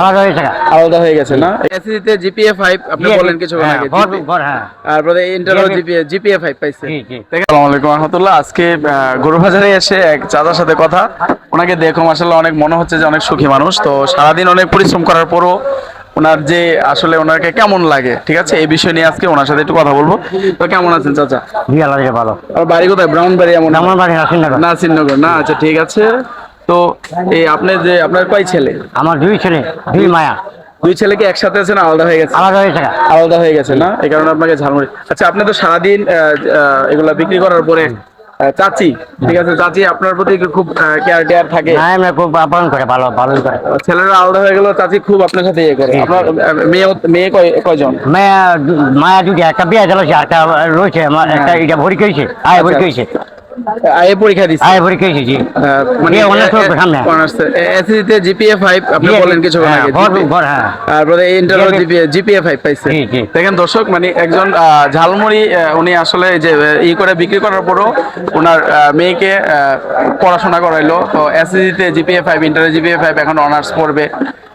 আলাদা হয়ে থাকা আলাদা হয়ে গেছে না? এসএসসিতে জিপিএ 5 আপনি বলেন কিছু আগে হ্যাঁ তারপরে ইন্টারও জি, জিপিএ জিপিএ 5 পাইছে। আসসালামু আলাইকুম রহমতুল্লাহ। আজকে গরুবাজারে এসে এক চাচার সাথে কথা। ওনাকে দেখো মাসাল্লাহ অনেক মনে হচ্ছে যে অনেক সুখী মানুষ। তো সারাদিন অনেক পরিশ্রম করার পরও ওনার যে আসলে ওনাকে কেমন লাগে ঠিক আছে? এই বিষয় নিয়ে আজকে ওনার সাথে একটু কথা বলব। তো কেমন আছেন চাচা? জি আল্লাহ ভালো। আর বাড়ি কোথায়? ব্রাউন বাড়ি এমন আমার বাড়ি নাসিরনগর। নাসিরনগর। না আচ্ছা ঠিক আছে। তো এই আপনি যে আপনার কয় ছেলে? আমার দুই ছেলে দুই মায়া। দুই ছেলে কি একসাথে আছেন আলাদা হয়ে গেছে? আলাদা হয়ে থাকা। আলাদা হয়ে গেছে না? এই কারণে আপনাকে ঝালমুড়ি। আচ্ছা আপনি তো সারাদিন এগুলা বিক্রি করার পরে চাচি ঠিক আছে চাচি আপনার প্রতি খুব কেয়ার টেয়ার থাকে? হ্যাঁ আমরা খুব করে ভালো করে। ছেলেরা আলাদা হয়ে গেল চাচি খুব আপনার সাথে ইয়ে করে। আপনার মেয়ে মেয়ে কয়- কয়জন? মায়া মায়া দুটি একটা বিয়ে আর একটা রয়েছে একটা এটা ভর্তি হয়েছে আয় ভর্তি হয়েছে। আয়ে পরীক্ষা আয় হয়েছে জি। আহ, মানে অনার্স সামনে। এসএসসিতে জিপিএ 5 আপনি বলেন কিছু হ্যাঁ, আগে ভর হ্যাঁ। তারপরে ইন্টারও জি, জি। জিপিএ জিপিএ 5 পাইছে। দেখেন দর্শক মানে একজন ঝালমুড়ি উনি আসলে যে ই করে বিক্রি করার পরও ওনার মেয়েকে পড়াশোনা করাইলো। তো এসএসসিতে জিপিএ 5 ইন্টারে জিপিএ 5 এখন অনার্স পড়বে।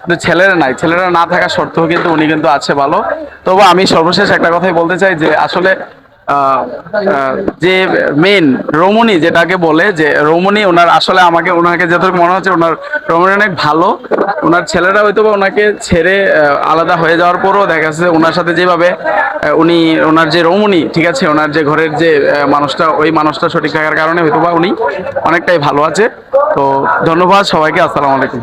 কিন্তু ছেলেরা নাই ছেলেরা না থাকা সত্ত্বেও কিন্তু উনি কিন্তু আছে ভালো। তবু আমি সর্বশেষ একটা কথাই বলতে চাই যে আসলে যে মেন রমণী যেটাকে বলে যে রমণী ওনার আসলে আমাকে, ওনাকে যতটুকু মনে হচ্ছে ওনার রমণী অনেক ভালো। ওনার ছেলেরা হয়তো বা ওনাকে ছেড়ে আলাদা হয়ে যাওয়ার পরও দেখা যাচ্ছে ওনার সাথে যেভাবে উনি, ওনার যে রমণী, ঠিক আছে, ওনার যে ঘরের যে মানুষটা, ওই মানুষটা সঠিক থাকার কারণে হয়তো বা উনি অনেকটাই ভালো আছে। তো ধন্যবাদ সবাইকে, আসসালামু আলাইকুম।